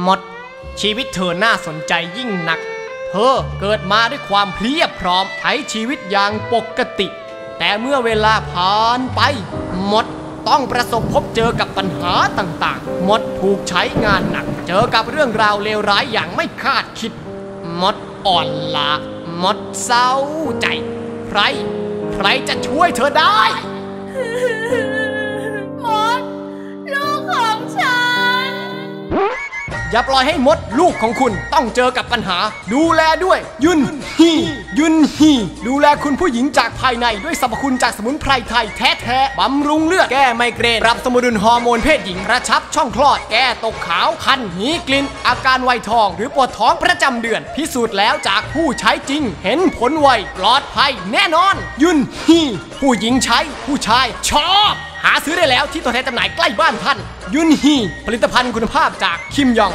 หมดชีวิตเธอน่าสนใจยิ่งหนัก เธอเกิดมาด้วยความเพียบพร้อมใช้ชีวิตอย่างปกติ แต่เมื่อเวลาผ่านไป หมดต้องประสบพบเจอกับปัญหาต่างๆ หมดถูกใช้งานหนัก เจอกับเรื่องราวเลวร้ายอย่างไม่คาดคิด หมดอ่อนละหมดเศร้าใจ ใคร ใครจะช่วยเธอได้ อย่าปล่อยให้มดลูกของคุณต้องเจอกับปัญหา ดูแลด้วย ยุนฮียุนฮีดูแลคุณผู้หญิงจากภายในด้วยสรรพคุณจากสมุนไพรไทยแท้ๆบำรุงเลือดแก้ไมเกรนปรับสมดุลฮอร์โมนเพศหญิงกระชับช่องคลอดแก้ตกขาวคันหีกลิ่นอาการไวยทอง หรือปวดท้องประจำเดือน พิสูจน์แล้วจากผู้ใช้จริง เห็นผลไวปลอดภัยแน่นอน ยุนฮีผู้หญิงใช้ผู้ชายชอบ หาซื้อได้แล้วที่ตัวแทนจำหน่ายใกล้บ้านท่าน ยุนฮีผลิตภัณฑ์คุณภาพจากคิมยอง